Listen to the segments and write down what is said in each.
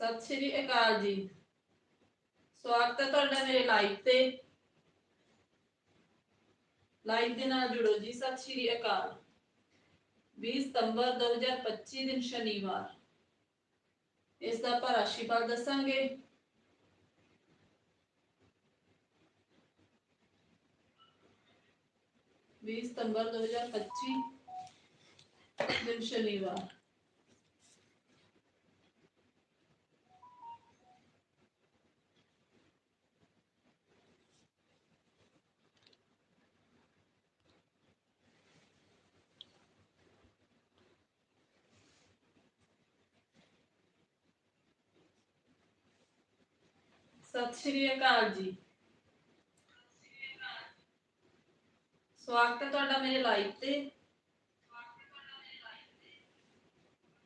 ਸਤਿ ਸ਼੍ਰੀ ਅਕਾਲ ਜੀ। ਸਵਾਗਤ ਹੈ ਤੁਹਾਡਾ ਮੇਰੇ ਲਾਈਵ ਤੇ। ਲਾਈਵ ਦੇ ਨਾਲ ਜੁੜੋ ਜੀ, ਸਤਿ ਸ਼੍ਰੀ ਅਕਾਲ। 20 ਸਤੰਬਰ 2025 ਦਿਨ ਸ਼ਨੀਵਾਰ। ਇਸ ਦਾ ਆਪਾਂ ਰਾਸ਼ੀਫਲ ਦੱਸਾਂਗੇ। ਵੀਹ ਸਤੰਬਰ 2025 ਦਿਨ ਸ਼ਨੀਵਾਰ। ਸਤਿ ਸ਼੍ਰੀ ਅਕਾਲ ਜੀ। ਸਵਾਗਤ ਹੈ ਤੁਹਾਡਾ ਮੇਰੇ ਲਾਈਵ ਤੇ।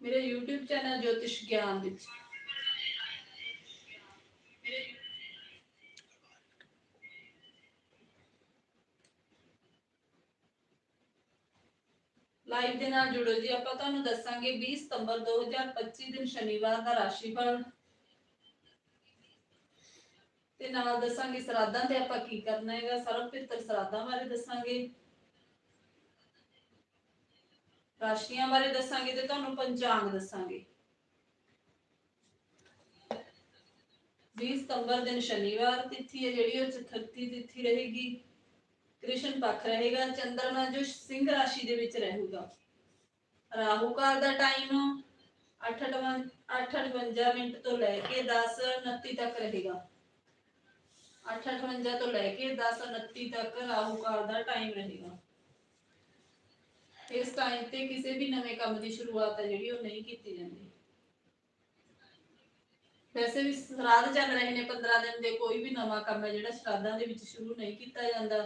ਮੇਰੇ YouTube ਚੈਨਲ ਜੋਤਿਸ਼ ਗਿਆਨ ਵਿੱਚ। ਲਾਈਵ ਦੇ ਨਾਲ ਜੁੜੋ ਜੀ। ਆਪਾਂ ਤੁਹਾਨੂੰ ਦੱਸਾਂਗੇ 20 ਸਤੰਬਰ 2025 ਦਿਨ ਸ਼ਨੀਵਾਰ ਦਾ ਰਾਸ਼ੀਫਲ। ਤੇ ਨਾਲ ਦੱਸਾਂਗੇ ਸਰਾਧਾਂ ਤੇ ਆਪਾਂ ਕੀ ਕਰਨਾ ਹੈਗਾ ਸਰਵ ਪਿੱਤਰ ਸਰਾਧਾਂ ਬਾਰੇ ਦੱਸਾਂਗੇ। ਰਾਸ਼ੀਆਂ ਬਾਰੇ ਦੱਸਾਂਗੇ ਤੇ ਤੁਹਾਨੂੰ ਪੰਚਾਂਗ ਦੱਸਾਂਗੇ। 20 ਸਤੰਬਰ ਦਿਨ ਸ਼ਨੀਵਾਰ ਤਿਥੀ ਹੈ, ਜਿਹੜੀ ਉਹ ਚਤੁਰਥੀ ਤਿਥੀ ਰਹੇਗੀ। ਕ੍ਰਿਸ਼ਨ ਪੱਖ ਰਹੇਗਾ, ਚੰਦਰਮਾ ਜੋ ਸਿੰਘ ਰਾਸ਼ੀ ਦੇ ਵਿੱਚ ਰਹੂਗਾ। ਰਾਹੂ ਕਾਲ ਦਾ ਟਾਈਮ 8:58 ਮਿੰਟ ਤੋਂ ਲੈ ਕੇ 10:29 ਤੱਕ ਰਹੇਗਾ। 8:58 ਤੋਂ ਲੈ ਕੇ 10:29 ਤੱਕ ਰਾਹੂ ਕਾਲ ਦਾ ਟਾਈਮ ਰਹੇਗਾ। ਇਸ ਟਾਈਮ ਤੇ ਕਿਸੇ ਵੀ ਨਵੇਂ ਕੰਮ ਦੀ ਸ਼ੁਰੂਆਤ ਹੈ ਜਿਹੜੀ, ਉਹ ਨਹੀਂ ਕੀਤੀ ਜਾਂਦੀ। ਵੈਸੇ ਵੀ ਸ਼ਰਾਧ ਚੱਲ ਰਹੇ ਨੇ 15 ਦਿਨ ਦੇ, ਕੋਈ ਵੀ ਨਵਾਂ ਕੰਮ ਹੈ ਜਿਹੜਾ ਸ਼ਰਾਧਾਂ ਦੇ ਵਿੱਚ ਸ਼ੁਰੂ ਨਹੀਂ ਕੀਤਾ ਜਾਂਦਾ।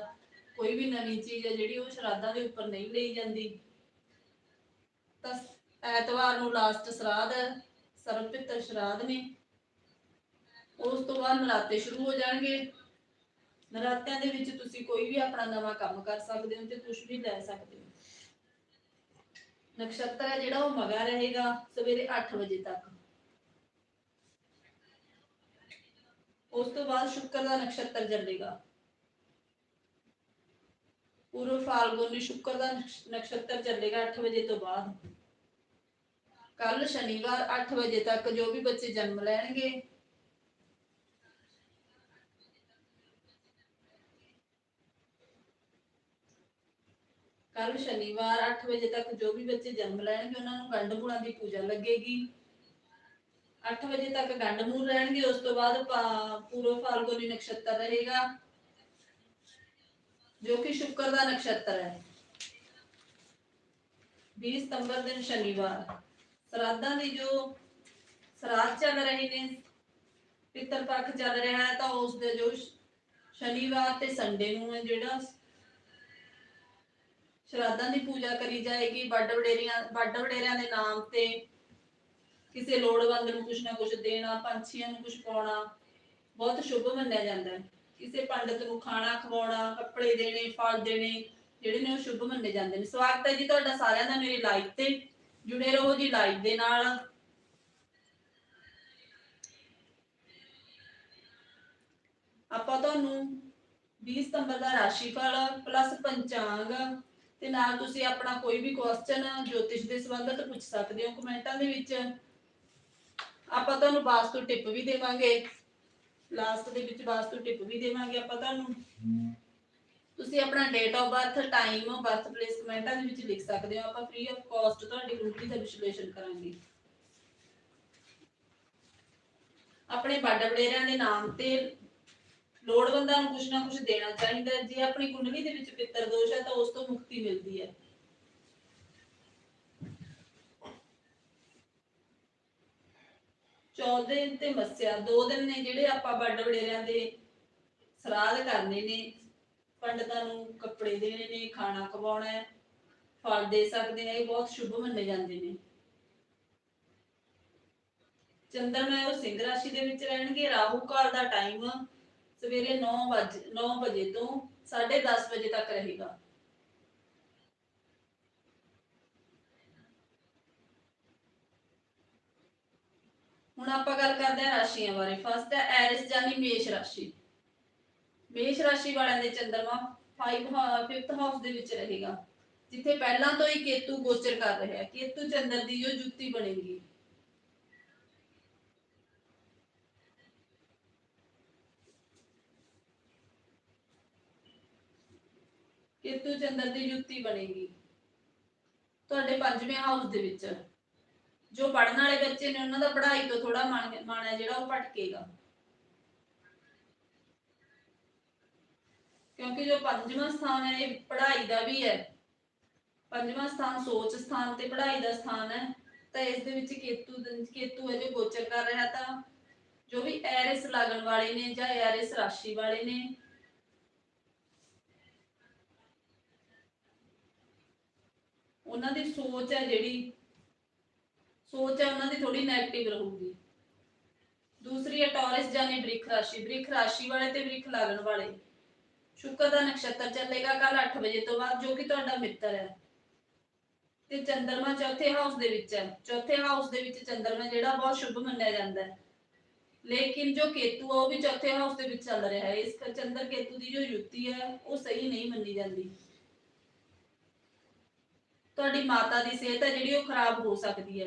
ਕੋਈ ਵੀ ਨਵੀਂ ਚੀਜ਼ ਹੈ ਜਿਹੜੀ, ਉਹ ਸ਼ਰਾਧਾਂ ਦੇ ਉੱਪਰ ਨਹੀਂ ਲਈ ਜਾਂਦੀ। ਤਾਂ ਐਤਵਾਰ ਨੂੰ ਲਾਸਟ ਸ਼ਰਾਧ ਹੈ ਸ਼ਰਾਧ ਨੇ। ਉਸ ਤੋਂ ਬਾਅਦ ਨਰਾਤੇ ਸ਼ੁਰੂ ਹੋ ਜਾਣਗੇ। ਨਰਾਤਿਆਂ ਦੇ ਵਿੱਚ ਤੁਸੀਂ ਕੋਈ ਵੀ ਆਪਣਾ ਨਵਾਂ ਕੰਮ ਕਰ ਸਕਦੇ ਹੋ ਤੇ ਕੁਝ ਵੀ ਲੈ ਸਕਦੇ ਹੋ। ਨਕਸ਼ਤਰ ਹੈ ਜਿਹੜਾ ਉਹ ਮਗਾ ਰਹੇਗਾ ਸਵੇਰੇ 8 ਵਜੇ ਤੱਕ। ਉਸ ਤੋਂ ਬਾਅਦ ਸ਼ੁੱਕਰ ਦਾ ਨਕਸ਼ਤਰ ਚੱਲੇਗਾ ਪੂਰਵ ਫਾਲਗੁਨੀ ਸ਼ੁੱਕਰ ਦਾ ਨਕਸ਼ਤਰ ਚੱਲੇਗਾ 8 ਵਜੇ ਤੋਂ ਬਾਅਦ। ਕੱਲ ਸ਼ਨੀਵਾਰ 8 ਵਜੇ ਤੱਕ ਜੋ ਵੀ ਬੱਚੇ ਜਨਮ ਲੈਣਗੇ ਕੱਲ ਸ਼ਨੀਵਾਰ 8 ਵਜੇ ਤੱਕ ਜੋ ਵੀ ਬੱਚੇ ਜਨਮ ਲੈਣਗੇ, ਉਹਨਾਂ ਨੂੰ ਗੰਡ ਮੂਲਾਂ ਦੀ ਪੂਜਾ ਲੱਗੇਗੀ। 8 ਵਜੇ ਤੱਕ ਗੰਡ ਰਹਿਣਗੇ, ਉਸ ਤੋਂ ਬਾਅਦ ਪਾ- ਪੂਰਵ ਫਾਲਗੁਨੀ ਨਕਸ਼ਤਰ ਰਹੇਗਾ, ਜੋ ਕਿ ਸ਼ੁੱਕਰ ਦਾ ਨਕਸ਼ਤਰ ਹੈ। 20 ਸਤੰਬਰ ਦਿਨ ਸ਼ਨੀਵਾਰ, ਸਰਾਧਾਂ ਦੀ ਜੋ ਸਰਾਧ ਚੱਲ ਰਹੇ ਨੇ, ਪਿੱਤਰ ਪੱਖ ਚੱਲ ਰਿਹਾ ਹੈ, ਤਾਂ ਉਸ ਦੇ ਜੋ ਸ਼ਨੀਵਾਰ ਤੇ ਸੰਡੇ ਨੂੰ ਹੈ ਜਿਹੜਾ ਸ਼ਰਾਧਾਂ ਦੀ ਪੂਜਾ ਕਰੀ ਜਾਏਗੀ, ਵੱਡ ਵਡੇਰੀਆਂ, ਵੱਡ ਵਡੇਰਿਆਂ ਦੇ ਨਾਮ ਤੇ ਕਿਸੇ ਲੋੜਵੰਦ ਨੂੰ ਕੁਛ ਨਾ ਕੁਛ ਦੇਣਾ, ਪੰਛੀਆਂ ਨੂੰ ਕੁਛ ਪਾਉਣਾ, ਬਹੁਤ ਸ਼ੁਭ ਮੰਨਿਆ ਜਾਂਦਾ ਹੈ। ਕਿਸੇ ਪੰਡਤ ਨੂੰ ਖਾਣਾ ਖਵਾਉਣਾ, ਕੱਪੜੇ ਦੇਣੇ, ਫਲ ਦੇਣੇ, ਜਿਹੜੇ ਨੇ ਉਹ ਸ਼ੁਭ ਮੰਨੇ ਜਾਂਦੇ ਨੇ। ਸਵਾਗਤ ਹੈ ਜੀ ਤੁਹਾਡਾ ਸਾਰਿਆਂ ਦਾ ਮੇਰੀ ਲਾਈਵ ਤੇ। ਜੁੜੇ ਰਹੋ ਜੀ ਲਾਈਵ ਦੇ ਨਾਲ। ਆਪਾਂ ਤੁਹਾਨੂੰ 20 ਸਤੰਬਰ ਦਾ ਰਾਸ਼ੀਫਲ ਪਲੱਸ ਪੰਚਾਂਗ ਤੇ ਨਾਲ ਤੁਸੀਂ ਆਪਣਾ ਕੋਈ ਵੀ ਕੁਐਸਚਨ ਜੋਤਿਸ਼ ਦੇ ਸੰਬੰਧਤ ਪੁੱਛ ਸਕਦੇ ਹੋ ਕਮੈਂਟਾਂ ਦੇ ਵਿੱਚ। ਆਪਾਂ ਤੁਹਾਨੂੰ ਵਾਸਤੂ ਟਿਪ ਵੀ ਦੇਵਾਂਗੇ। ਲਾਸਟ ਦੇ ਵਿੱਚ ਵਾਸਤੂ ਟਿਪ ਵੀ ਦੇਵਾਂਗੇ ਆਪਾਂ ਤੁਹਾਨੂੰ। ਤੁਸੀਂ ਆਪਣਾ date of birth time birth place ਕਮੈਂਟਾਂ ਦੇ ਵਿੱਚ ਲਿਖ ਸਕਦੇ ਹੋ। ਆਪਾਂ ਫ੍ਰੀ ਆਫ ਕਾਸਟ ਤੁਹਾਡੀ ਕੁੰਡਲੀ ਦਾ ਵਿਸ਼ਲੇਸ਼ਣ ਕਰਾਂਗੇ। ਆਪਣੇ ਵੱਡ ਵਡੇਰਿਆਂ ਦੇ ਨਾਮ ਤੇ ਲੋੜਵੰਦਾਂ ਨੂੰ ਕੁਛ ਨਾ ਕੁਛ ਦੇਣਾ ਚਾਹੀਦਾ ਜੇ ਆਪਣੀ ਕੁੰਡਲੀ ਦੇ ਵਿੱਚ ਪਿੱਤਰ ਦੋਸ਼ ਹੈ ਤਾਂ ਉਸ ਤੋਂ ਮੁਕਤੀ ਮਿਲਦੀ ਹੈ। ਚੌਥੇ ਦਿਨ ਤੇ ਮੱਸਿਆ ਦੋ ਦਿਨ ਨੇ ਜਿਹੜੇ ਆਪਾਂ ਵੱਡ ਵਡੇਰਿਆਂ ਦੇ ਸਰਾਧ ਕਰਨੇ ਨੇ। ਪੰਡਤਾਂ ਨੂੰ ਕੱਪੜੇ ਦੇਣੇ ਨੇ, ਖਾਣਾ ਖਵਾਉਣਾ ਹੈ, ਫਲ ਦੇ ਸਕਦੇ ਨੇ ਇਹ ਬਹੁਤ ਸ਼ੁਭ ਮੰਨੇ ਜਾਂਦੇ ਨੇ। ਚੰਦਰਮਾ ਉਹ ਸਿੰਘ ਰਾਸ਼ੀ ਦੇ ਵਿੱਚ ਰਹਿਣਗੇ। ਰਾਹੂ ਕਾਲ ਦਾ ਟਾਈਮ ਸਵੇਰੇ 9 ਵਜੇ 9 ਵਜੇ ਤੋਂ 10:30 ਵਜੇ ਤੱਕ ਰਹੇਗਾ। ਹੁਣ ਆਪਾਂ ਗੱਲ ਕਰਦੇ ਹਾਂ ਰਾਸ਼ੀਆਂ ਬਾਰੇ। ਫਸਟ ਹੈ ਐਰਿਸ ਜਾਨੀ ਮੇਸ਼ ਰਾਸ਼ੀ। ਮੇਸ਼ ਰਾਸ਼ੀ ਵਾਲਿਆਂ ਦੇ ਚੰਦਰਮਾ 5 5th ਹਾਊਸ ਦੇ ਵਿੱਚ ਰਹੇਗਾ। ਜਿੱਥੇ ਪਹਿਲਾਂ ਤੋਂ ਹੀ ਕੇਤੂ ਗੋਚਰ ਕਰ ਰਿਹਾ ਹੈ। ਕੇਤੂ ਚੰਦਰ ਦੀ ਜੋ ਜੁੱਤੀ ਬਣੇਗੀ। ਕੇਤੂ ਚੰਦਰ ਦੀ ਜੁੱਤੀ ਬਣੇਗੀ। ਤੁਹਾਡੇ ਪੰਜਵੇਂ ਹਾਊਸ ਦੇ ਵਿੱਚ। ਜੋ ਪੜਨ ਵਾਲੇ ਬੱਚੇ ਨੇ, ਉਹਨਾਂ ਦਾ ਪੜ੍ਹਾਈ ਤੋਂ ਥੋੜਾ ਮਨ ਹੈ ਜਿਹੜਾ ਉਹ ਭਟਕੇਗਾ। ਕਿਉਂਕਿ ਜੋ ਪੰਜਵਾਂ ਸਥਾਨ ਹੈ, ਇਹ ਪੜ੍ਹਾਈ ਦਾ ਵੀ ਹੈ। ਪੰਜਵਾਂ ਸਥਾਨ ਸੋਚ ਸਥਾਨ ਤੇ ਪੜ੍ਹਾਈ ਦਾ ਸਥਾਨ ਹੈ। ਤਾਂ ਇਸ ਦੇ ਵਿੱਚ ਕੇਤੂ ਕੇਤੂ ਹੈ ਜੋ ਗੋਚਰ ਕਰ ਰਿਹਾ ਤਾਂ, ਜੋ ਵੀ ਐਰਿਸ ਲੱਗਣ ਵਾਲੇ ਨੇ ਜਾਂ ਐਰਿਸ ਰਾਸ਼ੀ ਵਾਲੇ ਨੇ ਉਹਨਾਂ ਦੀ ਸੋਚ ਹੈ ਜਿਹੜੀ। ਸੋਚ ਹੈ ਉਹਨਾਂ ਦੀ ਥੋੜੀ 네ਗੇਟਿਵ ਰਹੂਗੀ। ਦੂਸਰੀ ਹੈ ਟੌਰਸ ਜਾਨੀ ਬ੍ਰਿਖ ਰਾਸ਼ੀ। ਬ੍ਰਿਖ ਰਾਸ਼ੀ ਵਾਲੇ ਤੇ ਬ੍ਰਿਖ ਲੱਗਣ ਵਾਲੇ। ਸ਼ੁਕਰ ਦਾ ਨਕਸ਼ਤਰ ਚੱਲੇਗਾ ਕੱਲ 8 ਵਜੇ ਤੋਂ ਬਾਅਦ, ਜੋ ਕਿ ਤੁਹਾਡਾ ਮਿੱਤਰ ਹੈ। ਤੇ ਚੰਦਰਮਾ ਚੌਥੇ ਹਾਊਸ ਦੇ ਵਿੱਚ ਹੈ। ਚੌਥੇ ਹਾਊਸ ਦੇ ਵਿੱਚ ਚੰਦਰਮਾ ਜਿਹੜਾ ਬਹੁਤ ਸ਼ੁਭ ਮੰਨਿਆ ਜਾਂਦਾ ਹੈ। ਲੇਕਿਨ ਜੋ ਕੇਤੂ ਆ, ਉਹ ਵੀ ਚੌਥੇ ਹਾਊਸ ਦੇ ਵਿੱਚ ਚੱਲ ਰਿਹਾ ਹੈ। ਇਸ ਚੰਦਰ ਕੇਤੂ ਦੀ ਜੋ ਯੁਕਤੀ ਹੈ, ਉਹ ਸਹੀ ਨਹੀਂ ਮੰਨੀ ਜਾਂਦੀ। ਤੁਹਾਡੀ ਮਾਤਾ ਦੀ ਸਿਹਤ ਹੈ ਜਿਹੜੀ ਉਹ ਖਰਾਬ ਹੋ ਸਕਦੀ ਹੈ।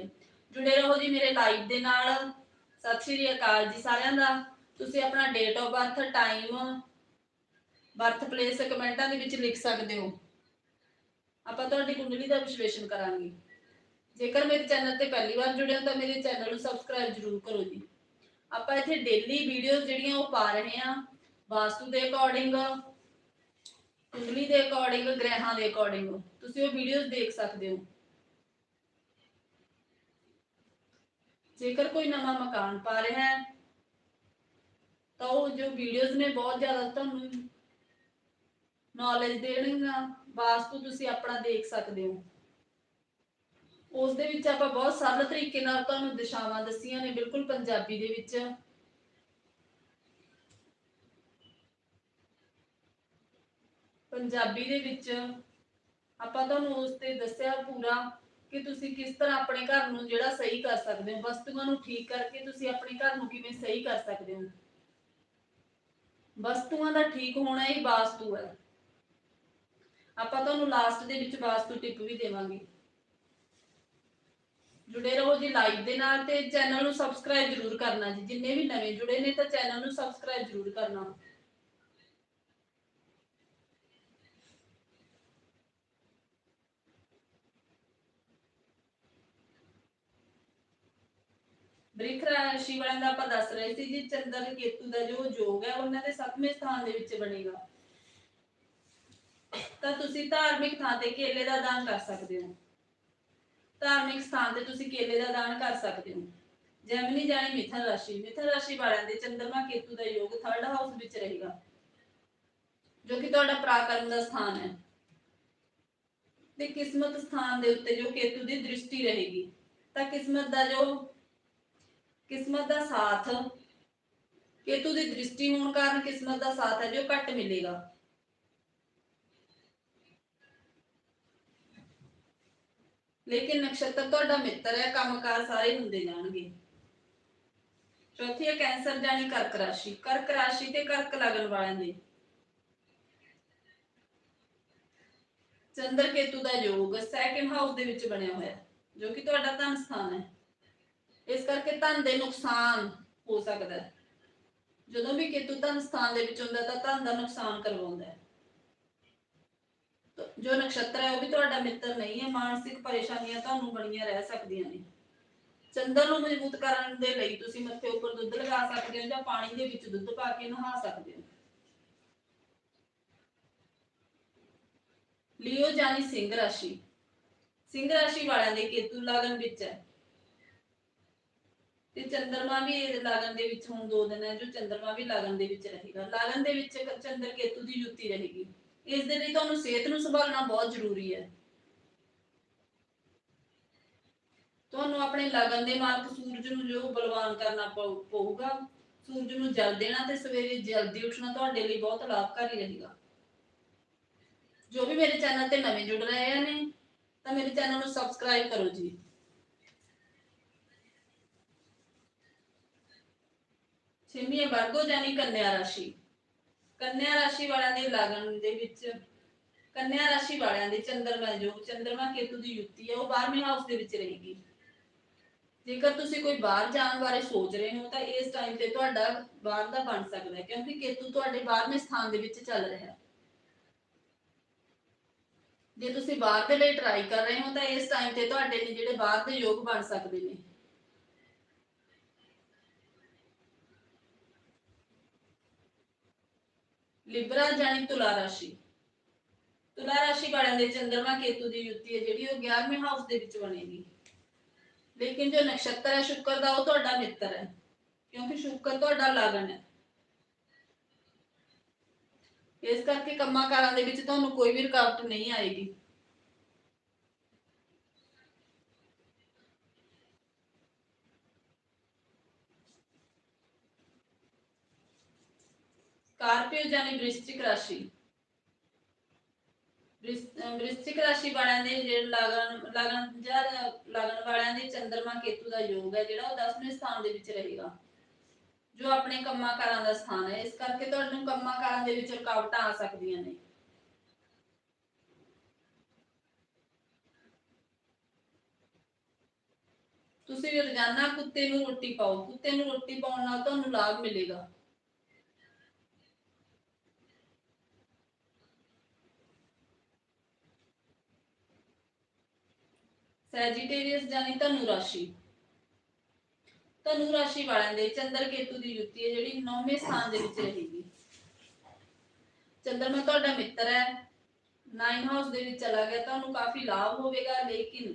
ਜੁੜੇ ਰਹੋ ਜੀ ਮੇਰੇ ਲਾਈਵ ਦੇ ਨਾਲ। ਸਤਿ ਸ਼੍ਰੀ ਅਕਾਲ ਜੀ ਸਾਰਿਆਂ ਦਾ। ਤੁਸੀਂ ਆਪਣਾ date of birth time birth place ਕਮੈਂਟਾਂ ਦੇ ਵਿੱਚ ਲਿਖ ਸਕਦੇ ਹੋ। ਆਪਾਂ ਤੁਹਾਡੀ ਕੁੰਡਲੀ ਦਾ ਵਿਸ਼ਲੇਸ਼ਣ ਕਰਾਂਗੇ। ਜੇਕਰ ਮੇਰੇ ਚੈਨਲ ਤੇ ਪਹਿਲੀ ਵਾਰ ਜੁੜੇ ਹੋ ਤਾਂ ਮੇਰੇ ਚੈਨਲ ਨੂੰ ਸਬਸਕ੍ਰਾਈਬ ਜ਼ਰੂਰ ਕਰੋ ਜੀ। ਆਪਾਂ ਇੱਥੇ ਡੇਲੀ ਵੀਡੀਓਜ਼ ਜਿਹੜੀਆਂ ਉਹ ਪਾ ਰਹੇ ਹਾਂ। ਵਾਸਤੂ ਦੇ ਅਕੋਰਡਿੰਗ ਕੁੰਡਲੀ ਦੇ ਅਕੋਰਡਿੰਗ ਗ੍ਰਹਿਾਂ ਦੇ ਅਕੋਰਡਿੰਗ ਤੁਸੀਂ ਉਹ ਵੀਡੀਓਜ਼ ਦੇਖ ਸਕਦੇ ਹੋ। ਜੇਕਰ ਕੋਈ ਨਵਾਂ ਮਕਾਨ ਪਾ ਰਿਹਾ ਹੈ, ਤਾਂ ਉਹ ਜੋ ਵੀਡੀਓਜ਼ ਨੇ ਬਹੁਤ ਜ਼ਿਆਦਾ ਤੁਹਾਨੂੰ ਨੌਲੇਜ ਦੇਣਗੀਆਂ। ਵਾਸਤੂ ਤੁਸੀਂ ਆਪਣਾ ਦੇਖ ਸਕਦੇ ਹੋ। ਉਸ ਦੇ ਵਿੱਚ ਆਪਾਂ ਬਹੁਤ ਸਰਲ ਤਰੀਕੇ ਨਾਲ ਤੁਹਾਨੂੰ ਦਿਸ਼ਾਵਾਂ ਦੱਸੀਆਂ ਨੇ, ਬਿਲਕੁਲ ਪੰਜਾਬੀ ਦੇ ਵਿੱਚ। ਪੰਜਾਬੀ ਦੇ ਵਿੱਚ ਆਪਾਂ ਤੁਹਾਨੂੰ ਉਸ ਤੇ ਦੱਸਿਆ ਪੂਰਾ ਕਿ ਤੁਸੀਂ ਕਿਸ ਤਰ੍ਹਾਂ ਆਪਣੇ ਘਰ ਨੂੰ ਜਿਹੜਾ ਸਹੀ ਕਰ ਸਕਦੇ ਹੋ, ਵਸਤੂਆਂ ਨੂੰ ਠੀਕ ਕਰਕੇ ਤੁਸੀਂ ਆਪਣੇ ਘਰ ਨੂੰ ਕਿਵੇਂ ਸਹੀ ਕਰ ਸਕਦੇ ਹੋ। ਵਸਤੂਆਂ ਦਾ ਠੀਕ ਹੋਣਾ ਹੀ ਵਾਸਤੂ ਹੈ। ਆਪਾਂ ਤੁਹਾਨੂੰ ਲਾਸਟ ਦੇ ਵਿੱਚ ਵਾਸਤੂ ਟਿਪ ਵੀ ਦੇਵਾਂਗੇ। ਜੁੜੇ ਰਹੋ ਜੀ ਲਾਈਵ ਦੇ ਨਾਲ ਤੇ ਚੈਨਲ ਨੂੰ ਸਬਸਕ੍ਰਾਈਬ ਜ਼ਰੂਰ ਕਰਨਾ ਜੀ। ਜਿੰਨੇ ਵੀ ਨਵੇਂ ਜੁੜੇ ਨੇ ਤਾਂ ਚੈਨਲ ਨੂੰ ਸਬਸਕ੍ਰਾਈਬ ਜ਼ਰੂਰ ਕਰਨਾ। ਬ੍ਰਿਖ ਰਾਸ਼ੀ ਵਾਲਿਆਂ ਦਾ ਆਪਾਂ ਦੱਸ ਰਹੇ ਸੀ ਜੀ ਚੰਦਰ ਕੇਤੂ ਦਾ ਜੋ ਯੋਗ ਹੈ, ਉਹਨਾਂ ਦੇ 7ਵੇਂ ਸਥਾਨ ਦੇ ਵਿੱਚ ਬਣੇਗਾ। ਤਾਂ ਤੁਸੀਂ ਧਾਰਮਿਕ ਥਾਂ ਤੇ ਕੇਲੇ ਦਾ ਦਾਨ ਕਰ ਸਕਦੇ ਹੋ। ਧਾਰਮਿਕ ਸਥਾਨ ਤੇ ਤੁਸੀਂ ਕੇਲੇ ਦਾ ਦਾਨ ਕਰ ਸਕਦੇ ਹੋ। ਜੈਮਨੀ ਜਾਨੀ ਮਿਥਨ ਰਾਸ਼ੀ। ਮਿਥਨ ਰਾਸ਼ੀ ਵਾਲਿਆਂ ਦੇ ਚੰਦਰਮਾ ਕੇਤੂ ਦਾ ਯੋਗ ਥਰਡ ਹਾਊਸ ਵਿੱਚ ਰਹੇਗਾ, ਜੋ ਕਿ ਤੁਹਾਡਾ ਪ੍ਰਾਕਰਮ ਦਾ ਸਥਾਨ ਹੈ। ਤੇ ਕਿਸਮਤ ਸਥਾਨ ਦੇ ਉੱਤੇ ਜੋ ਕੇਤੂ ਦੀ ਦ੍ਰਿਸ਼ਟੀ ਰਹੇਗੀ, ਤਾਂ ਕਿਸਮਤ ਦਾ ਜੋ ਕਿਸਮਤ ਦਾ ਸਾਥ, ਕੇਤੂ ਦੀ ਦ੍ਰਿਸ਼ਟੀ ਹੋਣ ਕਾਰਨ ਕਿਸਮਤ ਦਾ ਸਾਥ ਹੈ ਜੋ ਘੱਟ ਮਿਲੇਗਾ। ਲੇਕਿਨ ਨਕਸ਼ਤਰ ਤੁਹਾਡਾ ਮਿੱਤਰ ਹੈ, ਕੰਮਕਾਰ ਸਾਰੇ ਹੁੰਦੇ ਜਾਣਗੇ। ਚੌਥੀ ਹੈ ਕੈਂਸਰ ਜਾਨੀ ਕਰਕ ਰਾਸ਼ੀ ਕਰਕ ਰਾਸ਼ੀ ਤੇ ਕਰਕ ਲਗਨ ਵਾਲਿਆਂ ਦੇ। ਚੰਦਰ ਕੇਤੂ ਦਾ ਯੋਗ, ਸੈਕਿੰਡ ਹਾਊਸ ਦੇ ਵਿੱਚ ਬਣਿਆ ਹੋਇਆ, ਜੋ ਕਿ ਤੁਹਾਡਾ ਧਨ ਸਥਾਨ ਹੈ। ਇਸ ਕਰਕੇ ਧਨ ਦੇ ਨੁਕਸਾਨ ਹੋ ਸਕਦਾ ਹੈ। ਜਦੋਂ ਵੀ ਕੇਤੂ ਧਨ ਸਥਾਨ ਦੇ ਵਿੱਚ ਹੁੰਦਾ ਤਾਂ ਧਨ ਦਾ ਨੁਕਸਾਨ ਕਰਵਾਉਂਦਾ ਹੈ। ਜੋ ਨਕਸ਼ਤਰ ਹੈ, ਉਹ ਵੀ ਤੁਹਾਡਾ ਮਿੱਤਰ ਨਹੀਂ ਹੈ, ਮਾਨਸਿਕ ਪਰੇਸ਼ਾਨੀਆਂ ਤੁਹਾਨੂੰ ਬਣੀਆਂ ਰਹਿ ਸਕਦੀਆਂ ਨੇ। ਚੰਦਰ ਨੂੰ ਮਜ਼ਬੂਤ ਕਰਨ ਦੇ ਲਈ ਤੁਸੀਂ ਮੱਥੇ ਉੱਪਰ ਦੁੱਧ ਲਗਾ ਸਕਦੇ ਹੋ ਜਾਂ ਪਾਣੀ ਦੇ ਵਿੱਚ ਦੁੱਧ ਪਾ ਕੇ ਨਹਾ ਸਕਦੇ ਹੋ। ਲਿਓ ਜਾਨੀ ਸਿੰਘ ਰਾਸ਼ੀ। ਸਿੰਘ ਰਾਸ਼ੀ ਵਾਲਿਆਂ ਦੇ ਕੇਤੂ ਲਗਨ ਵਿੱਚ ਹੈ। ਤੇ ਚੰਦਰਮਾ ਵੀ ਇਹ ਲਗਨ ਦੇ ਵਿੱਚ ਹੁਣ ਦੋ ਦਿਨ ਹੈ, ਜੋ ਚੰਦਰਮਾ ਵੀ ਲਗਨ ਦੇ ਵਿੱਚ ਰਹੇਗਾ। ਲਗਨ ਦੇ ਵਿੱਚ ਚੰਦਰ ਕੇਤੂ ਦੀ ਯੁਤੀ ਰਹੇਗੀ। ਇਸ ਦੇ ਲਈ ਤੁਹਾਨੂੰ ਸਿਹਤ ਨੂੰ ਸੰਭਾਲਣਾ ਬਹੁਤ ਜ਼ਰੂਰੀ ਹੈ। ਤੁਹਾਨੂੰ ਆਪਣੇ ਲਗਨ ਦੇ ਮਾਲਕ ਸੂਰਜ ਨੂੰ ਜੋ ਬਲਵਾਨ ਕਰਨਾ ਪਊਗਾ, ਸੂਰਜ ਨੂੰ ਜਲ ਦੇਣਾ ਤੇ ਸਵੇਰੇ ਜਲਦੀ ਉੱਠਣਾ ਤੁਹਾਡੇ ਲਈ ਬਹੁਤ ਲਾਭਕਾਰੀ ਰਹੇਗਾ। ਜੋ ਵੀ ਮੇਰੇ ਚੈਨਲ ਤੇ ਨਵੇਂ ਜੁੜ ਰਹੇ ਨੇ, ਤਾਂ ਮੇਰੇ ਚੈਨਲ ਨੂੰ ਸਬਸਕ੍ਰਾਈਬ ਕਰੋ ਜੀ। ਛੇਵੀਂ ਵਰਗੋ ਜਾਨੀ ਕੰਨਿਆ ਰਾਸ਼ੀ। ਕੰਨਿਆ ਰਾਸ਼ੀ ਵਾਲਿਆਂ ਦੇ ਲਗਨ ਦੇ ਵਿੱਚ, ਕੰਨਿਆ ਰਾਸ਼ੀ ਵਾਲਿਆਂ ਦੇ ਚੰਦਰਮਾ ਜੋ ਚੰਦਰਮਾ ਕੇਤੂ ਦੀ ਯੁਕਤੀ ਹੈ ਉਹ 12ਵੇਂ ਹਾਊਸ ਦੇ ਵਿੱਚ ਰਹੇਗੀ। ਜੇਕਰ ਤੁਸੀਂ ਕੋਈ ਬਾਹਰ ਜਾਣ ਬਾਰੇ ਸੋਚ ਰਹੇ ਹੋ, ਤਾਂ ਇਸ ਟਾਈਮ ਤੇ ਤੁਹਾਡਾ ਬਾਹਰ ਦਾ ਬਣ ਸਕਦਾ ਹੈ, ਕਿਉਂਕਿ ਕੇਤੂ ਤੁਹਾਡੇ 12ਵੇਂ ਸਥਾਨ ਦੇ ਵਿੱਚ ਚੱਲ ਰਿਹਾ ਹੈ। ਜੇ ਤੁਸੀਂ ਬਾਹਰ ਦੇ ਲਈ ਟਰਾਈ ਕਰ ਰਹੇ ਹੋ, ਤਾਂ ਇਸ ਟਾਈਮ ਤੇ ਤੁਹਾਡੇ ਨੇ ਜਿਹੜੇ ਬਾਹਰ ਦੇ ਯੋਗ ਬਣ ਸਕਦੇ ਨੇ। ਲਿਬਰਾ ਜਾਨੀ ਤੁਲਾ ਰਾਸ਼ੀ। ਤੁਲਾ ਰਾਸ਼ੀ ਵਾਲਿਆਂ ਦੇ ਚੰਦਰਮਾ ਕੇਤੂ ਦੀ ਯੁੱਤੀ ਹੈ, ਜਿਹੜੀ ਉਹ 11ਵੇਂ ਹਾਊਸ ਦੇ ਵਿੱਚ ਬਣੇਗੀ। ਲੇਕਿਨ ਜੋ ਨਕਸ਼ਤਰ ਹੈ, ਸ਼ੁਕਰ ਦਾ ਉਹ ਤੁਹਾਡਾ ਮਿੱਤਰ ਹੈ, ਕਿਉਂਕਿ ਸ਼ੁਕਰ ਤੁਹਾਡਾ ਲਾਗਨ ਹੈ। ਇਸ ਕਰਕੇ ਕੰਮਾਂ ਕਾਰਾਂ ਦੇ ਵਿੱਚ ਤੁਹਾਨੂੰ ਕੋਈ ਵੀ ਰੁਕਾਵਟ ਨਹੀਂ ਆਏਗੀ। ਸਕਾਰਪੀਓ ਜਾਨੀ ਵ੍ਰਿਸ਼ਚਿਕ ਰਾਸ਼ੀ। ਵ੍ਰਿਸ਼ਚਿਕ ਰਾਸ਼ੀ ਵਾਲਿਆਂ ਦੇ ਜਿਹੜੇ ਲਗਨ ਲਗਨ ਜਾਂ ਲਗਨ ਵਾਲਿਆਂ ਦੇ ਚੰਦਰਮਾ ਕੇਤੂ ਦਾ ਯੋਗ ਹੈ, ਜਿਹੜਾ ਉਹ 10ਵੇਂ ਸਥਾਨ ਦੇ ਵਿੱਚ ਰਹੇਗਾ। ਜੋ ਆਪਣੇ ਕੰਮਾਂ ਕਾਰਾਂ ਦਾ ਸਥਾਨ ਹੈ, ਇਸ ਕਰਕੇ ਤੁਹਾਨੂੰ ਕੰਮਾਂ ਕਾਰਾਂ ਦੇ ਵਿੱਚ ਰੁਕਾਵਟਾਂ ਆ ਸਕਦੀਆਂ ਨੇ। ਤੁਸੀਂ ਰੋਜ਼ਾਨਾ ਕੁੱਤੇ ਨੂੰ ਰੋਟੀ ਪਾਓ। ਕੁੱਤੇ ਨੂੰ ਰੋਟੀ ਪਾਉਣ ਨਾਲ ਤੁਹਾਨੂੰ ਲਾਭ ਮਿਲੇਗਾ। ਸੈਜੀਟੇਰੀਅਸ ਜਾਨੀ ਧਨੂ ਰਾਸ਼ੀ। ਧਨੂ ਰਾਸ਼ੀ ਵਾਲਿਆਂ ਦੇ ਚੰਦਰ ਕੇਤੂ ਦੀ ਯੁੱਤੀ ਹੈ ਜਿਹੜੀ 9ਵੇਂ ਸਥਾਨ ਦੇ ਵਿੱਚ ਰਹੇਗੀ। ਚੰਦਰਮਾ ਤੁਹਾਡਾ ਮਿੱਤਰ ਹੈ। 9 ਹਾਊਸ ਦੇ ਵਿੱਚ ਚਲਾ ਗਿਆ। ਤੁਹਾਨੂੰ ਕਾਫੀ ਲਾਭ ਹੋਵੇਗਾ, ਲੇਕਿਨ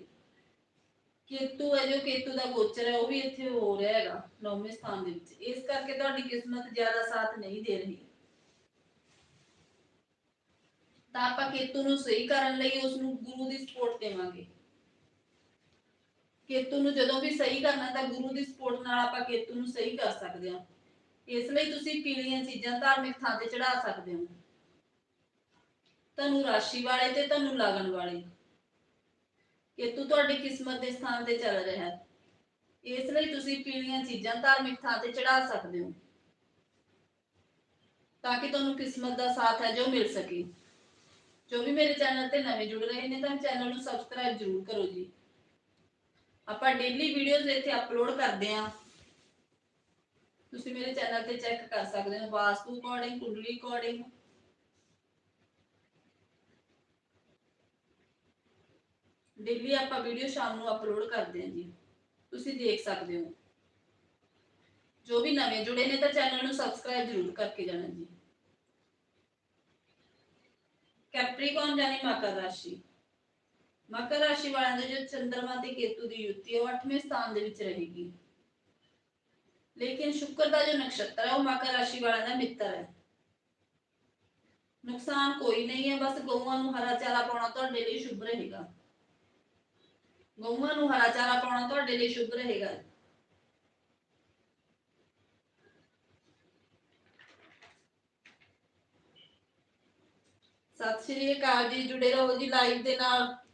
ਕੇਤੂ ਹੈ, ਜੋ ਕੇਤੂ ਦਾ ਗੋਚਰ ਹੈ, ਉਹ ਵੀ ਇੱਥੇ ਹੋ ਰਿਹਾ ਹੈਗਾ 9ਵੇਂ ਸਥਾਨ ਦੇ ਵਿੱਚ। ਇਸ ਕਰਕੇ ਤੁਹਾਡੀ ਕਿਸਮਤ ਜ਼ਿਆਦਾ ਸਾਥ ਨਹੀਂ ਦੇ ਰਹੀ। ਤਾਂ ਆਪਾਂ ਕੇਤੂ ਨੂੰ ਸਹੀ ਕਰਨ ਲਈ ਉਸ ਨੂੰ ਗੁਰੂ ਦੀ ਸਪੋਰਟ ਦੇਵਾਂਗੇ। ਕੇਤੂ ਨੂੰ ਜਦੋਂ ਵੀ ਸਹੀ ਕਰਨਾ ਤਾਂ ਗੁਰੂ ਦੀ ਸਪੋਰਟ ਨਾਲ ਆਪਾਂ ਕੇਤੂ ਨੂੰ ਸਹੀ ਕਰ ਸਕਦੇ ਹਾਂ। ਇਸ ਲਈ ਤੁਸੀਂ ਪੀਲੀਆਂ ਚੀਜ਼ਾਂ ਧਾਰਮਿਕ ਥਾਂ ਤੇ ਚੜਾ ਸਕਦੇ ਹੋ। ਧਨੂ ਰਾਸ਼ੀ ਵਾਲੇ ਤੇ ਧਨੂ ਲਗਨ ਵਾਲੇ। ਕੇਤੂ ਤੁਹਾਡੀ ਕਿਸਮਤ ਦੇ ਸਥਾਨ ਤੇ ਚੱਲ ਰਿਹਾ ਹੈ। ਇਸ ਲਈ ਤੁਸੀਂ ਪੀਲੀਆਂ ਚੀਜ਼ਾਂ ਧਾਰਮਿਕ ਥਾਂ ਤੇ ਚੜਾ ਸਕਦੇ ਹੋ। ਤਾਂ ਕਿ ਤੁਹਾਨੂੰ ਕਿਸਮਤ ਦਾ ਸਾਥ ਹੈ ਜੋ ਮਿਲ ਸਕੇ। ਜੋ ਵੀ ਮੇਰੇ ਚੈਨਲ ਤੇ ਨਵੇਂ ਜੁੜ ਰਹੇ ਨੇ ਤਾਂ ਚੈਨਲ ਨੂੰ ਸਬਸਕ੍ਰਾਈਬ ਜ਼ਰੂਰ ਕਰੋ ਜੀ। ਆਪਾਂ ਡੇਲੀ ਵੀਡੀਓਜ਼ ਇੱਥੇ ਅਪਲੋਡ ਕਰਦੇ ਆਂ ਤੁਸੀਂ ਮੇਰੇ ਚੈਨਲ ਤੇ ਚੈੱਕ ਕਰ ਸਕਦੇ ਹੋ। Vastu according kundli according daily ਆਪਾਂ ਵੀਡੀਓ ਸ਼ਾਮ ਨੂੰ ਅਪਲੋਡ ਕਰਦੇ ਆਂ ਜੀ। ਤੁਸੀਂ ਦੇਖ ਸਕਦੇ ਹੋ। ਜੋ ਵੀ ਨਵੇਂ ਜੁੜੇ ਨੇ ਤਾਂ ਚੈਨਲ ਨੂੰ ਸਬਸਕ੍ਰਾਈਬ ਜ਼ਰੂਰ ਕਰਕੇ ਜਾਣਾ ਜੀ। ਕੈਪਰੀਕੌਨ ਜਾਨੀ ਮਕਰ ਰਾਸ਼ੀ। ਮਕਰ ਰਾਸ਼ੀ ਵਾਲਿਆਂ ਦੇ ਜੋ ਚੰਦਰਮਾ ਤੇ ਕੇਤੂ ਦੀ ਯੁੱਤੀ ਹੈ, ਉਹ 8ਵੇਂ ਸਥਾਨ ਦੇ ਵਿੱਚ ਰਹੇਗੀ। ਲੇਕਿਨ ਸ਼ੁਕਰ ਦਾ ਜੋ ਨਕਸ਼ਤਰ ਹੈ, ਉਹ ਮਕਰ ਰਾਸ਼ੀ ਵਾਲਿਆਂ ਦਾ ਮਿੱਤਰ ਹੈ। ਨੁਕਸਾਨ ਕੋਈ ਨਹੀਂ ਹੈ, ਬਸ ਗਊਆਂ ਨੂੰ ਹਰਾ ਚਾਰਾ ਪਾਉਣਾ ਤੁਹਾਡੇ ਲਈ ਸ਼ੁਭ ਰਹੇਗਾ। ਗਊਆਂ ਨੂੰ ਹਰਾ ਚਾਰਾ ਪਾਉਣਾ ਤੁਹਾਡੇ ਲਈ ਸ਼ੁਭ ਰਹੇਗਾ। ਸਤਿ ਸ਼੍ਰੀ ਅਕਾਲ ਜੀ, ਜੁੜੇ ਰਹੋ ਜੀ ਲਾਈਵ ਦੇ ਨਾਲ।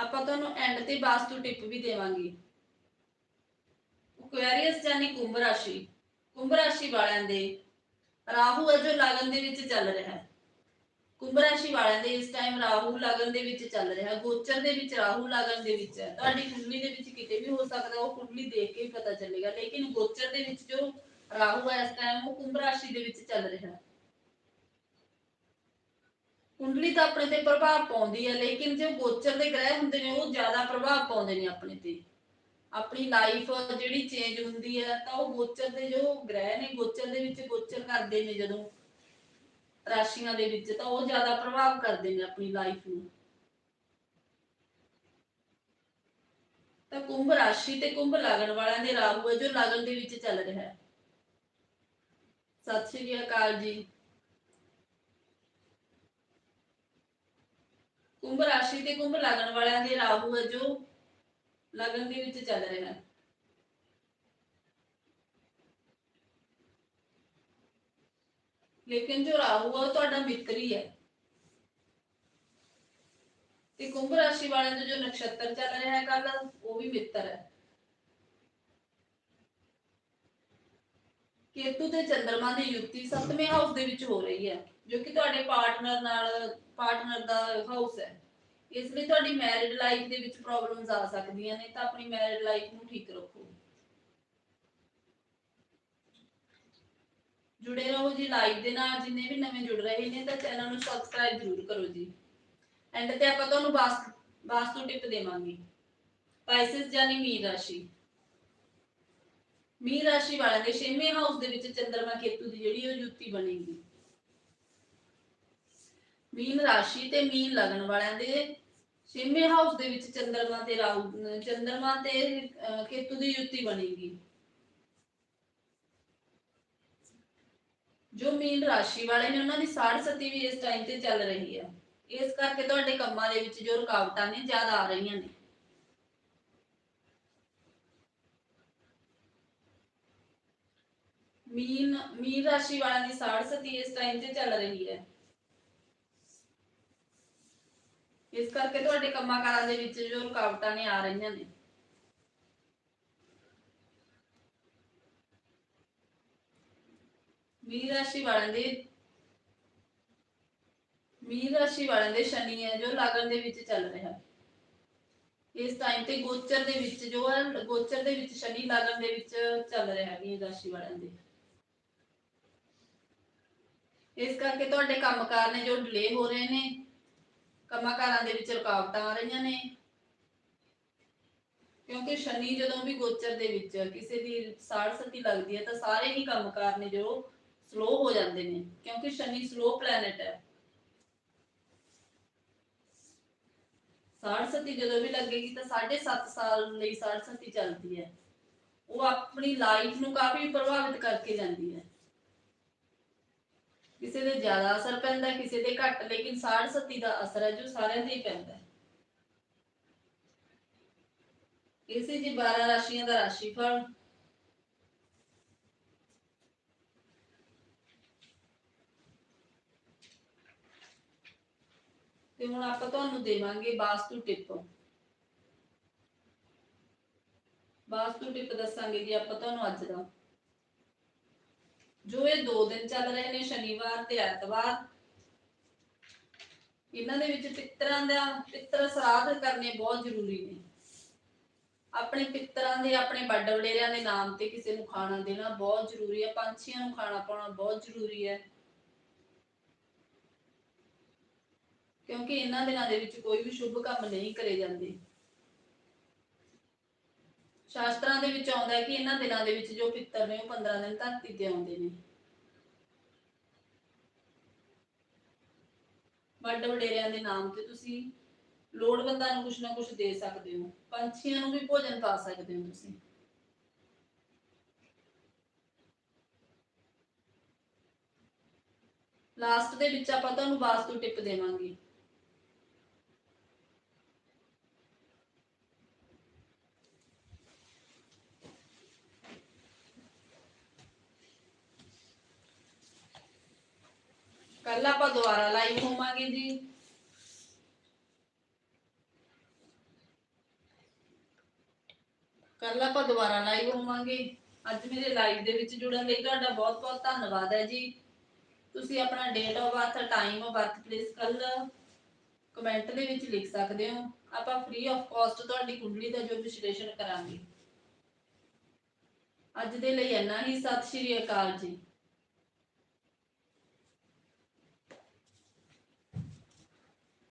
ਆਪਾਂ ਤੁਹਾਨੂੰ ਐਂਡ ਤੇ ਵਾਸਤੂ ਟਿਪ ਵੀ ਦੇਵਾਂਗੇ। ਐਕੁਆਰੀਅਸ ਜਾਨੀ ਕੁੰਭ ਰਾਸ਼ੀ। ਕੁੰਭ ਰਾਸ਼ੀ ਵਾਲਿਆਂ ਦੇ ਰਾਹੂ ਹੈ ਲਗਨ ਦੇ ਵਿੱਚ ਚੱਲ ਰਿਹਾ ਹੈ। ਕੁੰਭ ਰਾਸ਼ੀ ਵਾਲਿਆਂ ਦੇ ਇਸ ਟਾਈਮ ਰਾਹੂ ਲਗਨ ਦੇ ਵਿੱਚ ਚੱਲ ਰਿਹਾ ਗੋਚਰ ਦੇ ਵਿੱਚ ਰਾਹੂ ਲਗਨ ਦੇ ਵਿੱਚ ਹੈ। ਤੁਹਾਡੀ ਕੁੰਡਲੀ ਦੇ ਵਿੱਚ ਕਿਤੇ ਵੀ ਹੋ ਸਕਦਾ, ਉਹ ਕੁੰਡਲੀ ਦੇਖ ਕੇ ਹੀ ਪਤਾ ਚੱਲੇਗਾ। ਲੇਕਿਨ ਗੋਚਰ ਦੇ ਵਿੱਚ ਜੋ ਰਾਹੂ ਹੈ ਇਸ ਟਾਈਮ ਉਹ ਕੁੰਭ ਰਾਸ਼ੀ ਦੇ ਵਿੱਚ ਚੱਲ ਰਿਹਾ ਹੈ। ਕੁੰਡਲੀ ਤਾਂ ਆਪਣੇ ਤੇ ਪ੍ਰਭਾਵ ਪਾਉਂਦੀ ਹੈ ਲੇਕਿਨ ਜੋ ਗੋਚਰ ਦੇ ਗ੍ਰਹਿ ਹੁੰਦੇ ਨੇ, ਉਹ ਜ਼ਿਆਦਾ ਪ੍ਰਭਾਵ ਪਾਉਂਦੇ ਨੇ ਆਪਣੇ ਤੇ। ਆਪਣੀ ਲਾਈਫ ਜਿਹੜੀ ਚੇਂਜ ਹੁੰਦੀ ਹੈ ਤਾਂ ਉਹ ਗੋਚਰ ਦੇ ਜੋ ਗ੍ਰਹਿ ਨੇ, ਗੋਚਰ ਦੇ ਵਿੱਚ ਗੋਚਰ ਕਰਦੇ ਨੇ ਜਦੋਂ, ਰਾਸ਼ੀਆਂ ਦੇ ਵਿੱਚ, ਤਾਂ ਉਹ ਜ਼ਿਆਦਾ ਪ੍ਰਭਾਵ ਕਰਦੇ ਨੇ ਆਪਣੀ ਲਾਈਫ ਨੂੰ। ਤਾਂ ਕੁੰਭ ਰਾਸ਼ੀ ਤੇ ਕੁੰਭ ਲਗਨ ਵਾਲਿਆਂ ਦੇ ਰਾਹੂ ਹੈ ਜੋ ਲਗਨ ਦੇ ਵਿੱਚ ਚੱਲ ਰਿਹਾ ਹੈ। ਸਤਿ ਸ਼੍ਰੀ ਅਕਾਲ ਜੀ। ਕੁੰਭ ਰਾਸ਼ੀ ਤੇ ਕੁੰਭ ਲਗਨ ਵਾਲਿਆਂ ਦੇ ਰਾਹੂ ਹੈ ਜੋ ਲਗਨ ਦੇ ਵਿੱਚ ਚੱਲ ਰਿਹਾ ਹੈ। ਲੇਕਿਨ ਜੋ ਰਾਹੂ ਹੈ ਉਹ ਤੁਹਾਡਾ ਮਿੱਤਰ ਹੀ ਹੈ। ਤੇ ਕੁੰਭ ਰਾਸ਼ੀ ਵਾਲਿਆਂ ਦਾ ਜੋ ਨਕਸ਼ਤਰ ਚੱਲ ਰਿਹਾ ਹੈ ਕੱਲ ਉਹ ਵੀ ਮਿੱਤਰ ਹੈ। ਕੇਤੂ ਤੇ ਚੰਦਰਮਾ ਦੀ ਯੁਕਤੀ ਸੱਤਵੇਂ ਹਾਊਸ ਦੇ ਵਿੱਚ ਹੋ ਰਹੀ ਹੈ, ਜੋ ਕਿ ਤੁਹਾਡੇ ਪਾਰਟਨਰ ਨਾਲ ਪਾਰਟਨਰ ਦਾ ਹਾਊਸ ਹੈ। ਇਸ ਲਈ ਤੁਹਾਡੀ ਮੈਰਿਡ ਲਾਈਫ ਦੇ ਵਿੱਚ ਪ੍ਰੋਬਲਮਸ ਆ ਸਕਦੀਆਂ ਨੇ, ਤਾਂ ਆਪਣੀ ਮੈਰਿਡ ਲਾਈਫ ਨੂੰ ਠੀਕ ਰੱਖੋ। ਜੁੜੇ ਰਹੋ ਜੀ ਲਾਈਵ ਦੇ ਨਾਲ, ਜਿੰਨੇ ਵੀ ਨਵੇਂ ਜੁੜ ਰਹੇ ਨੇ, ਤਾਂ ਚੈਨਲ ਨੂੰ ਸਬਸਕ੍ਰਾਈਬ ਜ਼ਰੂਰ ਕਰੋ ਜੀ। ਐਂਡ ਤੇ ਆਪਾਂ ਤੁਹਾਨੂੰ ਵਾਸ ਵਾਸਤੂ ਟਿਪ ਦੇਵਾਂਗੇ। ਪਾਈਸਸ ਜਾਨੀ ਮੀਨ ਰਾਸ਼ੀ। ਮੀਨ ਰਾਸ਼ੀ ਵਾਲਿਆਂ ਦੇ ਛੇਵੇਂ ਹਾਊਸ ਦੇ ਵਿੱਚ ਚੰਦਰਮਾ ਕੇਤੂ ਦੀ ਜਿਹੜੀ ਉਹ ਯੁਕਤੀ ਬਣੇਗੀ। ਮੀਨ ਰਾਸ਼ੀ ਤੇ ਮੀਨ ਲਗਨ ਵਾਲਿਆਂ ਦੇ ਛੇਵੇਂ ਹਾਊਸ ਦੇ ਵਿੱਚ ਚੰਦਰਮਾ ਤੇ ਰਾਹੂ ਚੰਦਰਮਾ ਤੇ ਅਹ, ਕੇਤੂ ਦੀ ਯੁਕਤੀ ਬਣੇਗੀ। ਜੋ ਮੀਨ ਰਾਸ਼ੀ ਵਾਲੇ ਨੇ ਉਹਨਾਂ ਦੀ ਸਾੜ ਸਤੀ ਵੀ ਇਸ ਟਾਈਮ ਤੇ ਚੱਲ ਰਹੀ ਹੈ। ਇਸ ਕਰਕੇ ਤੁਹਾਡੇ ਕੰਮਾਂ ਦੇ ਵਿੱਚ ਜੋ ਰੁਕਾਵਟਾਂ ਨੇ ਜ਼ਿਆਦਾ ਆ ਰਹੀਆਂ ਨੇ। ਮੀਨ ਮੀਨ ਰਾਸ਼ੀ ਵਾਲਿਆਂ ਦੀ ਸਾੜ ਸਤੀ ਇਸ ਟਾਈਮ ਤੇ ਚੱਲ ਰਹੀ ਹੈ। ਇਸ ਕਰਕੇ ਤੁਹਾਡੇ ਕੰਮਾਂ ਕਾਰਾਂ ਦੇ ਵਿੱਚ ਜੋ ਰੁਕਾਵਟਾਂ ਨੇ ਆ ਰਹੀਆਂ ਨੇ। ਮੀਨ ਰਾਸ਼ੀ ਵਾਲਿਆਂ ਦੇ ਮੀਨ ਰਾਸ਼ੀ ਵਾਲਿਆਂ ਦੇ ਸ਼ਨੀ ਹੈ, ਜੋ ਲਗਨ ਦੇ ਵਿੱਚ ਚੱਲ ਰਿਹਾ। ਹੈ ਇਸ ਟਾਈਮ ਤੇ ਗੋਚਰ ਦੇ ਵਿੱਚ ਜੋ ਹੈ, ਗੋਚਰ ਦੇ ਵਿੱਚ ਸ਼ਨੀ ਲਗਨ ਦੇ ਵਿੱਚ ਚੱਲ ਰਿਹਾ ਹੈ ਮੀਨ ਰਾਸ਼ੀ ਵਾਲਿਆਂ ਦੇ। ਇਸ ਕਰਕੇ ਤੁਹਾਡੇ ਕੰਮਕਾਰ ਨੇ ਜੋ ਡਿਲੇ ਹੋ ਰਹੇ ਨੇ ਕੰਮਕਾਰਾਂ ਦੇ ਵਿੱਚ ਰੁਕਾਵਟਾਂ ਆ ਰਹੀਆਂ ਨੇ। ਕਿਉਂਕਿ ਸ਼ਨੀ ਜਦੋਂ ਵੀ ਗੋਚਰ ਦੇ ਵਿੱਚ ਕਿਸੇ ਦੀ ਸਾੜ ਲੱਗਦੀ ਹੈ ਤਾਂ ਸਾਰੇ ਹੀ ਕੰਮਕਾਰ ਨੇ ਜੋ ਸਲੋ ਹੋ ਜਾਂਦੇ ਨੇ। ਕਿਉਂਕਿ ਸ਼ਨੀ ਸਲੋ ਪਲੈਨਟ ਹੈ। ਸਾੜ ਜਦੋਂ ਵੀ ਲੱਗੇਗੀ ਤਾਂ 7.5 ਸਾਲ ਲਈ ਸਾੜ ਸਤੀ ਚੱਲਦੀ ਹੈ। ਉਹ ਆਪਣੀ ਲਾਈਫ ਨੂੰ ਕਾਫੀ ਪ੍ਰਭਾਵਿਤ ਕਰਕੇ ਜਾਂਦੀ ਹੈ। ਕਿਸੇ ਦੇ ਜ਼ਿਆਦਾ ਅਸਰ ਪੈਂਦਾ, ਕਿਸੇ ਦੇ ਘੱਟ, ਲੇਕਿਨ ਸਾੜ ਸਤੀ ਦਾ ਅਸਰ ਹੈ ਜੋ ਸਾਰਿਆਂ ਤੇ ਹੀ ਪੈਂਦਾ ਹੈ। ਇਸੇ ਜੀ 12 ਰਾਸ਼ੀਆਂ ਦਾ ਰਾਸ਼ੀਫਲ। ਤੇ ਹੁਣ ਆਪਾਂ ਤੁਹਾਨੂੰ ਦੇਵਾਂਗੇ ਵਾਸਤੂ ਟਿਪ। ਵਾਸਤੂ ਟਿਪ ਦੱਸਾਂਗੇ ਜੀ ਆਪਾਂ ਤੁਹਾਨੂੰ ਅੱਜ ਦਾ। ਜੋ ਇਹ ਦੋ ਦਿਨ ਚੱਲ ਰਹੇ ਨੇ, ਸ਼ਨੀਵਾਰ ਤੇ ਐਤਵਾਰ, ਇਹਨਾਂ ਦੇ ਵਿੱਚ ਪਿੱਤਰਾਂ ਦਾ ਪਿੱਤਰ ਸਰਾਧ ਕਰਨੇ ਬਹੁਤ ਜ਼ਰੂਰੀ ਨੇ। ਆਪਣੇ ਪਿੱਤਰਾਂ ਦੇ, ਆਪਣੇ ਵੱਡ ਵਡੇਰਿਆਂ ਦੇ ਨਾਮ ਤੇ ਕਿਸੇ ਨੂੰ ਖਾਣਾ ਦੇਣਾ ਬਹੁਤ ਜ਼ਰੂਰੀ ਹੈ, ਪੰਛੀਆਂ ਨੂੰ ਖਾਣਾ ਪਾਉਣਾ ਬਹੁਤ ਜ਼ਰੂਰੀ ਹੈ। ਕਿਉਂਕਿ ਇਹਨਾਂ ਦਿਨਾਂ ਦੇ ਵਿੱਚ ਕੋਈ ਵੀ ਸ਼ੁਭ ਕੰਮ ਨਹੀਂ ਕਰੇ ਜਾਂਦੇ। ਸ਼ਾਸਤਰਾਂ ਦੇ ਵਿੱਚ ਆਉਂਦਾ ਹੈ ਕਿ ਇਹਨਾਂ ਦਿਨਾਂ ਦੇ ਵਿੱਚ ਜੋ ਪਿੱਤਰ ਨੇ ਉਹ 15 ਦਿਨ ਧਰਤੀ ਤੇ ਆਉਂਦੇ ਨੇ। ਵੱਡ ਵਡੇਰਿਆਂ ਦੇ ਨਾਮ ਤੇ ਤੁਸੀਂ ਲੋੜਵੰਦਾਂ ਨੂੰ ਕੁਛ ਨਾ ਕੁਛ ਦੇ ਸਕਦੇ ਹੋ, ਪੰਛੀਆਂ ਨੂੰ ਵੀ ਭੋਜਨ ਪਾ ਸਕਦੇ ਹੋ ਤੁਸੀਂ। ਲਾਸਟ ਦੇ ਵਿੱਚ ਆਪਾਂ ਤੁਹਾਨੂੰ ਵਾਸਤੂ ਟਿਪ ਦੇਵਾਂਗੇ। ਕੱਲ ਆਪਾਂ ਦੁਬਾਰਾ ਲਾਈਵ ਹੋਵਾਂਗੇ ਜੀ। ਕੱਲ ਆਪਾਂ ਦੁਬਾਰਾ ਲਾਈਵ ਹੋਵਾਂਗੇ। ਅੱਜ ਮੇਰੇ ਲਾਈਵ ਦੇ ਵਿੱਚ ਜੁੜਨ ਲਈ ਤੁਹਾਡਾ ਬਹੁਤ ਬਹੁਤ ਧੰਨਵਾਦ ਹੈ ਜੀ। ਤੁਸੀਂ ਆਪਣਾ date of birth time of birth place ਕੱਲ ਕਮੈਂਟ ਦੇ ਵਿੱਚ ਲਿਖ ਸਕਦੇ ਹੋ। ਆਪਾਂ ਫ੍ਰੀ ਆਫ ਕਾਸਟ ਤੁਹਾਡੀ ਕੁੰਡਲੀ ਦਾ ਜੋ ਵਿਸ਼ਲੇਸ਼ਣ ਕਰਾਂਗੇ। ਅੱਜ ਦੇ ਲਈ ਇੰਨਾ ਹੀ। ਸਤਿ ਸ਼੍ਰੀ ਅਕਾਲ ਜੀ।